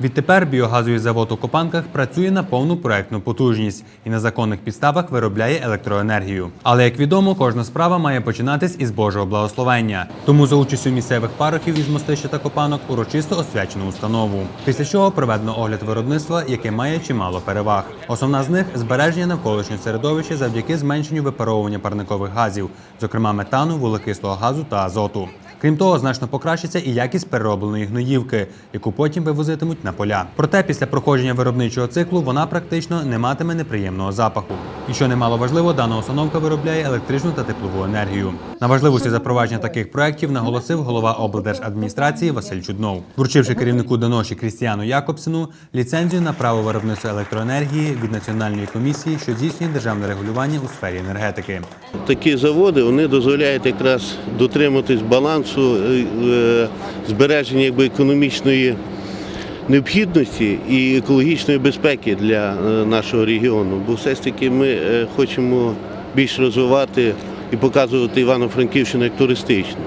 Відтепер біогазовий завод у Копанках працює на повну проектну потужність і на законних підставах виробляє електроенергію. Але як відомо, кожна справа має починатись із Божого благословення. Тому за участю місцевих парохів із мостища та Копанок урочисто освячено установу. Після чого проведено огляд виробництва, яке має чимало переваг. Основна з них збереження навколишнього середовища завдяки зменшенню випаровування парникових газів, зокрема метану, вуглекислого газу та азоту. Крім того, значно покращиться і якість переробленої гноївки, яку потім вивозитимуть на поля. Проте після проходження виробничого циклу вона практично не матиме неприємного запаху. І що немало важливо, дана установка виробляє електричну та теплову енергію. На важливості запровадження таких проєктів наголосив голова облдержадміністрації Василь Чуднов, вручивши керівнику Доноші Крістіану Якобсену ліцензію на право виробництва електроенергії від Національної комісії, що здійснює державне регулювання у сфері енергетики. Такі заводи вони дозволяють якраз дотриматись балансу е, е, збереження економічної необхідності і екологічної безпеки для е, нашого регіону. Бо все ж таки ми хочемо більш розвивати і показувати Івано-Франківщину як туристичну.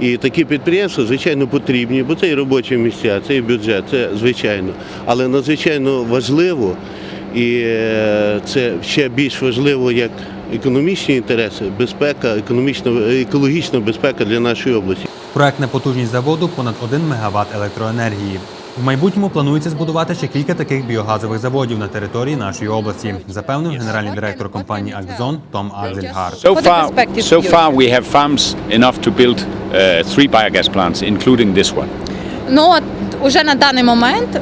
І такі підприємства, звичайно, потрібні, бо це і робочі місця, це і бюджет, це звичайно. Але надзвичайно важливо, і це ще більш важливо як економічні інтереси, безпека, економічна, екологічна безпека для нашої області. Проектна потужність заводу понад 1 МВт електроенергії. В майбутньому планується збудувати ще кілька таких біогазових заводів на території нашої області, запевнив генеральний директор компанії Акзон Том Ардельгар. So far, so far we have farms enough to build uh, three biogas plants, including this one. Ну от уже на даний момент е,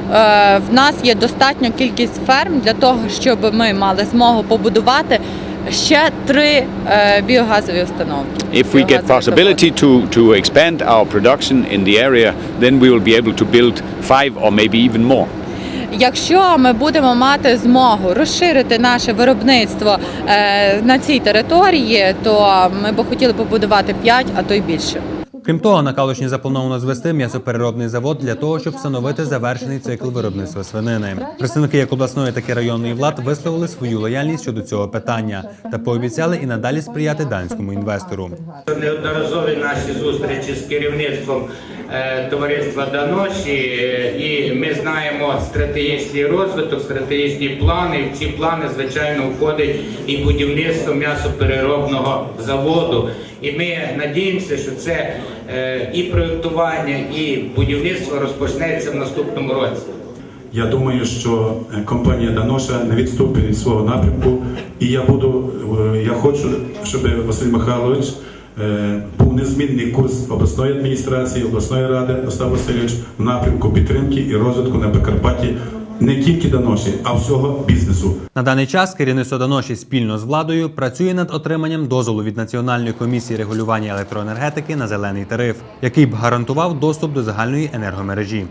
в нас є достатньо кількість ферм для того, щоб ми мали змогу побудувати ще три е, біогазові установки. If we get possibility to, to expand our production in the area, then we will be able to build five or maybe even more. Якщо ми будемо мати змогу розширити наше виробництво е, на цій території, то ми б хотіли побудувати 5, а то й більше. Крім того, на Калушні заплановано звести м'ясопереробний завод для того, щоб встановити завершений цикл виробництва свинини. Представники як обласної, так і районної влад висловили свою лояльність щодо цього питання та пообіцяли і надалі сприяти данському інвестору. Неодноразові наші зустрічі з керівництвом е, товариства Даноші, е, і ми знаємо стратегічний розвиток, стратегічні плани. В ці плани, звичайно, входить і будівництво м'ясопереробного заводу. І ми надіємося, що це е, і проєктування, і будівництво розпочнеться в наступному році. Я думаю, що е, компанія Даноша не відступить від свого напрямку, і я буду, е, я хочу, щоб Василь Михайлович був незмінний курс обласної адміністрації, обласної ради Остап Васильович в напрямку підтримки і розвитку на Прикарпатті не тільки Даноші, а всього бізнесу. На даний час керівництво Даноші спільно з владою працює над отриманням дозволу від Національної комісії регулювання електроенергетики на зелений тариф, який б гарантував доступ до загальної енергомережі.